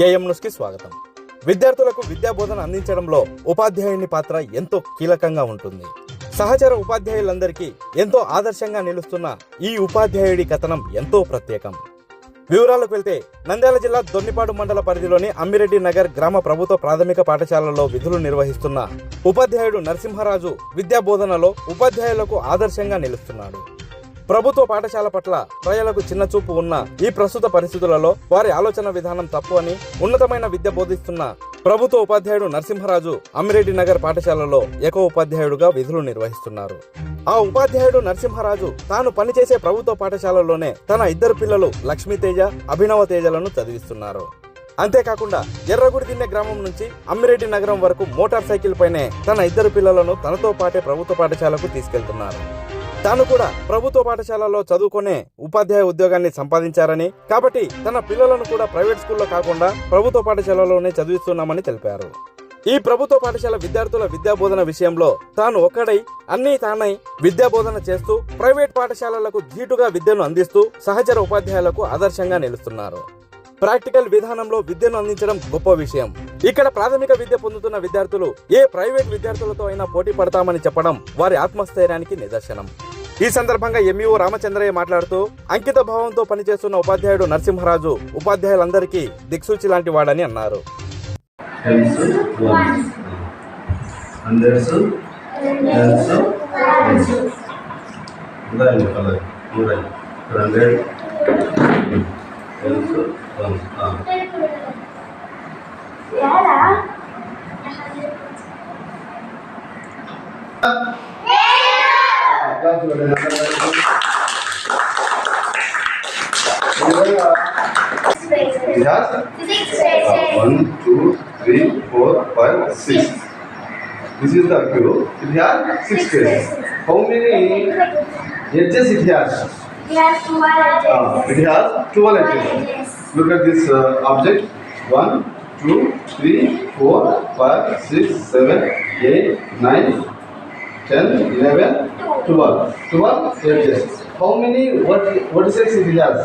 AM న్యూస్కి స్వాగతం. విద్యార్థులకు విద్యా బోధన అందించడంలో ఉపాధ్యాయుని పాత్ర ఎంతో కీలకంగా ఉంటుంది. సహచర ఉపాధ్యాయులందరికీ ఎంతో ఆదర్శంగా నిలుస్తున్న ఈ ఉపాధ్యాయుడి కథనం ఎంతో ప్రత్యేకం. వివరాలకు వెళ్తే నంద్యాల జిల్లా దొన్నిపాడు మండల పరిధిలోని అమ్మిరెడ్డి నగర్ గ్రామ ప్రభుత్వ ప్రాథమిక పాఠశాలలో విధులు నిర్వహిస్తున్న ఉపాధ్యాయుడు నరసింహరాజు విద్యా బోధనలో ఉపాధ్యాయులకు ఆదర్శంగా నిలుస్తున్నాడు. ప్రభుత్వ పాఠశాల పట్ల ప్రజలకు చిన్న చూపు ఉన్న ఈ ప్రస్తుత పరిస్థితులలో వారి ఆలోచన విధానం తప్పు అని ఉన్నతమైన విద్య బోధిస్తున్న ప్రభుత్వ ఉపాధ్యాయుడు నరసింహరాజు అమ్మిరెడ్డి నగర్ పాఠశాలలో ఏకో ఉపాధ్యాయుడుగా విధులు నిర్వహిస్తున్నారు. ఆ ఉపాధ్యాయుడు నరసింహరాజు తాను పనిచేసే ప్రభుత్వ పాఠశాలలోనే తన ఇద్దరు పిల్లలు లక్ష్మీతేజ అభినవ తేజలను చదివిస్తున్నారు. అంతేకాకుండా ఎర్రగుడి దిన్నె గ్రామం నుంచి అమ్మిరెడ్డి నగరం వరకు మోటార్ సైకిల్ పైనే తన ఇద్దరు పిల్లలను తనతో పాటే ప్రభుత్వ పాఠశాలకు తీసుకెళ్తున్నారు. తాను కూడా ప్రభుత్వ పాఠశాలలో చదువుకునే ఉపాధ్యాయ ఉద్యోగాన్ని సంపాదించారని కాబట్టి తన పిల్లలను కూడా ప్రైవేట్ స్కూల్లో కాకుండా ప్రభుత్వ పాఠశాలలోనే చదివిస్తున్నామని తెలిపారు. ఈ ప్రభుత్వ పాఠశాల విద్యార్థుల విద్యా బోధన విషయంలో తాను ఒక్కడై అన్నీ తానై విద్యా బోధన చేస్తూ ప్రైవేట్ పాఠశాలలకు ధీటుగా విద్యను అందిస్తూ సహచర ఉపాధ్యాయులకు ఆదర్శంగా నిలుస్తున్నారు. ప్రాక్టికల్ విధానంలో విద్యను అందించడం గొప్ప విషయం. ఇక్కడ ప్రాథమిక విద్య పొందుతున్న విద్యార్థులు ఏ ప్రైవేట్ విద్యార్థులతో అయినా పోటీ పడతామని చెప్పడం వారి ఆత్మస్థైర్యానికి నిదర్శనం. ఈ సందర్భంగా ఎంఈఓ రామచంద్రయ్య మాట్లాడుతూ అంకిత భావంతో పనిచేస్తున్న ఉపాధ్యాయుడు నరసింహరాజు ఉపాధ్యాయులందరికీ దిక్సూచి లాంటి వాడని అన్నారు. హెల్స్ It has six faces. One, two, three, four, five, six. six. This is the cube. It has six, faces. How many edges it has? It has twelve edges. Ah, it has twelve edges. Look at this uh, object. One, two, three, four, five, six, seven, eight, nine. Ten eleven twelve twelve eight six how many word word six it has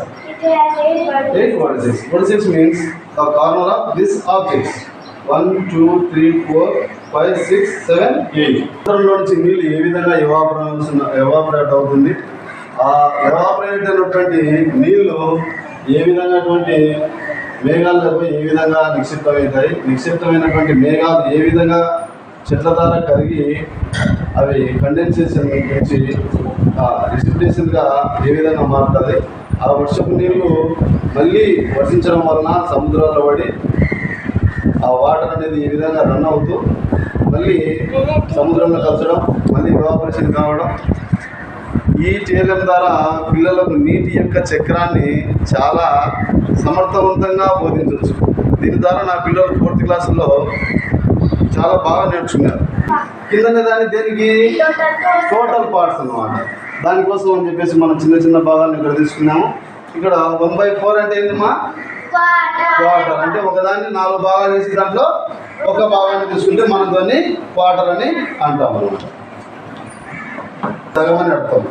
eight word six word six means the corner of this objects one two three four five six seven eight ఉత్తరంలో నుంచి నీళ్ళు ఏ విధంగా evaporate evaporate అవుతుంది? ఆ evaporate అయినటువంటి నీళ్ళు ఏ విధంగాటువంటి మేఘాల ద్వారా ఏ విధంగా నిక్షిప్తమవుతాయి? నిక్షిప్తమైనటువంటి మేఘాలు ఏ విధంగా చెట్ల ద్వారా కరిగి అవి కండెన్సేషన్ నుంచి రిసిప్టేషన్గా ఏ విధంగా మారుతుంది ఆ వర్షపు నీళ్ళు మళ్ళీ వర్షించడం వలన సముద్రాల్లో పడి ఆ వాటర్ అనేది ఈ విధంగా రన్ అవుతూ మళ్ళీ సముద్రంలో కలచడం మళ్ళీ ఎవాపరేషన్ కావడం ఈ చేయడం ద్వారా పిల్లలకు నీటి యొక్క చక్రాన్ని చాలా సమర్థవంతంగా బోధించవచ్చు. దీని ద్వారా నా పిల్లలు ఫోర్త్ క్లాసులో చాలా బాగా నేర్చుకున్నారు. కిందనే దాన్ని దేనికి? టోటల్ పార్ట్స్ అన్నమాట. దానికోసం అని చెప్పేసి మనం చిన్న చిన్న భాగాలను ఇక్కడ తీసుకున్నాము. ఇక్కడ వన్ బై ఫోర్ అంటే ఏంటమ్మా క్వార్టర్ అంటే ఒకదాన్ని నాలుగు భాగాలు వేసి దాంట్లో ఒక భాగాన్ని తీసుకుంటే మనం దాన్ని క్వార్టర్ అని అంటాం అనమాట సగమని అర్థం.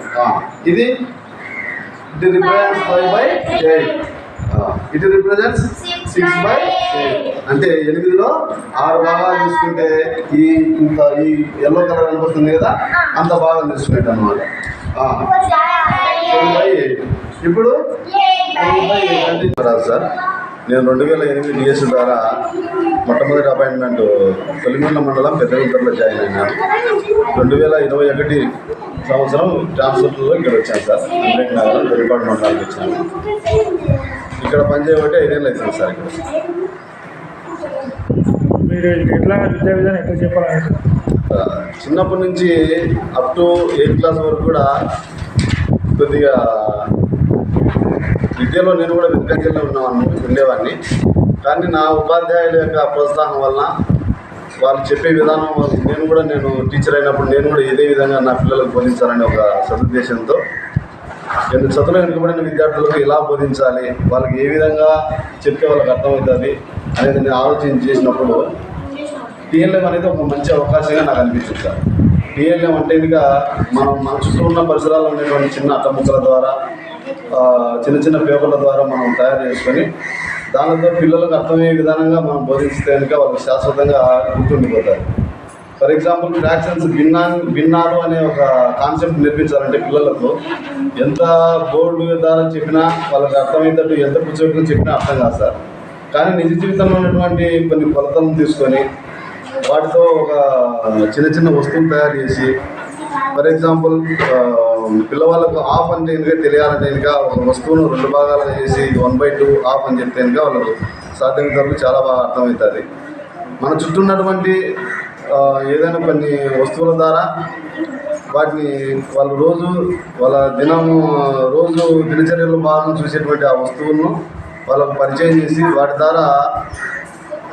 ఇది ఇది రిప్రజెంట్స్ ఫైవ్ బై ఎయిట్ ఇది రిప్రజెంట్స్ సిక్స్ బై అంటే ఎనిమిదిలో ఆరు భాగాలు తీసుకుంటే ఈ ఇంత ఈ ఎల్లో కలర్ కనిపిస్తుంది కదా అంత భాగం తీసుకునేట్టు అనమాట ఇప్పుడు అంటే సార్ నేను రెండు వేల ఎనిమిది డిఎస్ ద్వారా మొట్టమొదటి అపాయింట్మెంట్ తొలిమండ మండలం పెద్దగుంటలో జాయిన్ అయినాను. రెండు వేల ఇరవై ఒకటి సంవత్సరం ట్రాన్స్ఫర్లో ఇక్కడ వచ్చాను సార్. ఇండియన్ నగరం మండలానికి వచ్చాను. ఇక్కడ పనిచేయబట్టి ఐదేళ్ళు అవుతుంది సార్ ఇక్కడ. మీరు ఎట్లా విద్యా విధానం ఎట్లా చెప్పాలనుకుంటున్నారు? ఆ, చిన్నప్పటి నుంచి అప్ టు ఎయిత్ క్లాస్ వరకు కూడా కొద్దిగా విద్యలో నేను కూడా వెనుకంజలో ఉన్నాను ఉండేవాడిని. కానీ నా ఉపాధ్యాయుల యొక్క ప్రోత్సాహం వలన వాళ్ళు చెప్పే విధానం నేను కూడా నేను టీచర్ అయినప్పుడు నేను కూడా ఇదే విధంగా నా పిల్లలకు బోధించాలని ఒక సదుద్దేశంతో నేను చదువులో వెనుకబడిన విద్యార్థులకు ఎలా బోధించాలి? వాళ్ళకి ఏ విధంగా చెప్తే వాళ్ళకి అర్థమవుతుంది అనేది నేను ఆలోచన చేసినప్పుడు టీఎల్ఎం అనేది ఒక మంచి అవకాశంగా నాకు అనిపించింది సార్. టీఎల్ఎం అంటే ఇంకా మనం మన చుట్టూ ఉన్న పరిసరాల్లో ఉండేటువంటి చిన్న అట్టముక్కల ద్వారా చిన్న చిన్న పేపర్ల ద్వారా మనం తయారు చేసుకొని దానితో పిల్లలకు అర్థమయ్యే విధానంగా మనం బోధిస్తే కనుక వాళ్ళకి శాశ్వతంగా గుర్తుండిపోతారు ఫర్ ఎగ్జాంపుల్ ఫ్రాక్షన్స్ భిన్నా భిన్నాలు అనే ఒక కాన్సెప్ట్ నేర్పించాలంటే పిల్లలకు ఎంత బోర్డు ద్వారా చెప్పినా వాళ్ళకి అర్థమయ్యేటట్టు ఎంత కూర్చోబెట్టుకుని చెప్పినా అర్థం కాదు సార్. కానీ నిజ జీవితంలో ఉన్నటువంటి కొన్ని కొలతలను తీసుకొని వాటితో ఒక చిన్న చిన్న వస్తువులు తయారు చేసి ఫర్ ఎగ్జాంపుల్ పిల్లవాళ్ళకు ఆఫ్ అంటే ఇంకా తెలియాలంటే ఇంకా ఒక వస్తువును రెండు భాగాలుగా చేసి వన్ బై టూ ఆఫ్ అని చెప్తే ఇంకా వాళ్ళకు సాధ్యం వరకు చాలా బాగా అర్థమవుతుంది. మన చుట్టూ ఉన్నటువంటి ఏదైనా కొన్ని వస్తువుల ద్వారా వాటిని వాళ్ళు రోజు వాళ్ళ దినము రోజు దినచర్యలో భాగం చూసేటువంటి ఆ వస్తువులను వాళ్ళకు పరిచయం చేసి వాటి ద్వారా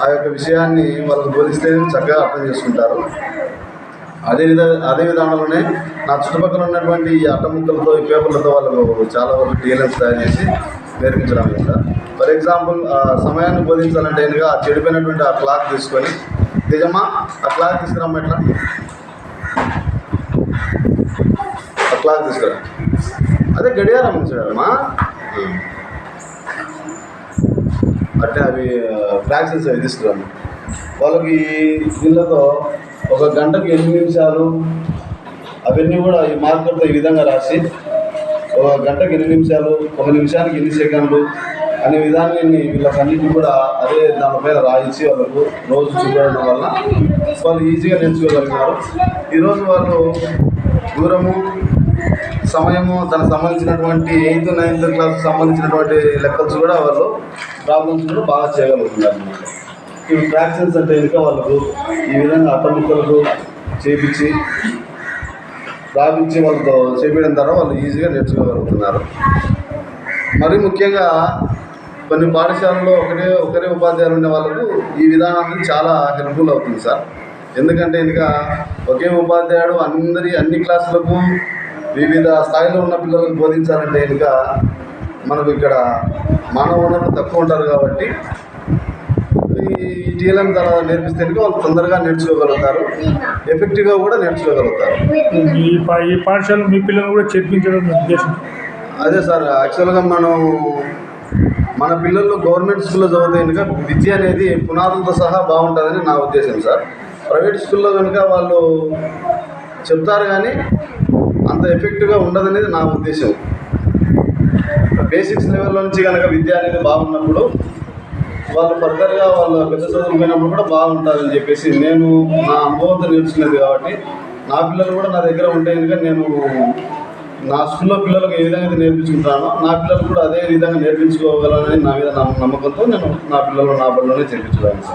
ఆ యొక్క విషయాన్ని వాళ్ళకు బోధిస్తే చక్కగా అర్థం చేసుకుంటారు. అదే విధ అదే విధానంలోనే నా చుట్టుపక్కల ఉన్నటువంటి ఈ అట్టముక్కలతో ఈ పేపర్లతో వాళ్ళకు చాలా వరకు డీలర్స్ తయారు చేసి నేర్పించడం సార్ ఫర్ ఎగ్జాంపుల్ సమయాన్ని బోధించాలంటే ఆ చెడిపోయినటువంటి ఆ క్లాత్ తీసుకొని నిజమా? ఆ క్లాత్ తీసుకురమ్మ ఎట్లా? ఆ తీసుకురా? అదే గడియారం ఉంచాడమ్మా అంటే అవి ఫ్రాక్షన్స్ అవి తీసుకురాము వాళ్ళకి వీళ్ళతో ఒక గంటకు ఎన్ని నిమిషాలు అవన్నీ కూడా ఈ మార్కర్తో ఈ విధంగా రాసి ఒక గంటకు ఎన్ని నిమిషాలు ఒక నిమిషానికి ఎన్ని సెకండ్లు అనే విధానాన్ని వీళ్ళకన్నిటిని కూడా అదే దానిపైన రాయించి వాళ్ళకు రోజు చూడడం వల్ల వాళ్ళు ఈజీగా నేర్చుకోగలిగినారు ఈరోజు వాళ్ళు దూరము సమయము దానికి సంబంధించినటువంటి ఎయిత్ నైన్త్ క్లాస్ సంబంధించినటువంటి లెక్కల్స్ కూడా వాళ్ళు ప్రాబ్లమ్స్ కూడా బాగా చేయగలుగుతున్నారు. ఈ ఇవి ఫ్రాక్షన్స్ అంటే ఇంకా వాళ్ళకు ఈ విధంగా అట్టముక్కలకు చేపించి రాపించి వాళ్ళతో చేపించడం ద్వారా వాళ్ళు ఈజీగా నేర్చుకోగలుగుతున్నారు. మరి ముఖ్యంగా కొన్ని పాఠశాలల్లో ఒకటే ఒకరే ఉపాధ్యాయులు ఉండే వాళ్ళకు ఈ విధానం అనేది చాలా హెల్ప్ఫుల్ అవుతుంది సార్. ఎందుకంటే ఇంకా ఒకే ఉపాధ్యాయుడు అందరి అన్ని క్లాసులకు వివిధ స్థాయిలో ఉన్న పిల్లలకు బోధించాలంటే ఇంకా మనకు ఇక్కడ మానవ వనరులు తక్కువ ఉంటారు కాబట్టి ఈ టీఎల్ఎం ద్వారా నేర్పిస్తే వాళ్ళు తొందరగా నేర్చుకోగలుగుతారు. ఎఫెక్టివ్గా కూడా నేర్చుకోగలుగుతారు. ఈ పా ఈ పాఠశాలలో మీ పిల్లలు కూడా చేర్పించడం అదే సార్ యాక్చువల్గా మనం మన పిల్లలు గవర్నమెంట్ స్కూల్లో చదివితే విద్య అనేది పునాదులతో సహా బాగుంటుందని నా ఉద్దేశం సార్. ప్రైవేట్ స్కూల్లో కనుక వాళ్ళు చెప్తారు కానీ అంత ఎఫెక్టివ్గా ఉండదనేది నా ఉద్దేశం. బేసిక్స్ లెవెల్ నుంచి కనుక విద్య అనేది బాగున్నప్పుడు వాళ్ళు ఫర్దర్గా వాళ్ళ పెద్ద చదువులు పోయినప్పుడు కూడా బాగుంటుందని చెప్పేసి నేను నా అనుభవంతో నేర్చుకునేది కాబట్టి నా పిల్లలు కూడా నా దగ్గర ఉంటే కనుక నేను నా స్కూల్లో పిల్లలకు ఏ విధంగా నేర్పించుకుంటానో నా పిల్లలు కూడా అదే విధంగా నేర్పించుకోగలనని నా మీద నమ్మకంతో నేను నా పిల్లలు నా బడిలోనే చేర్పించడానికి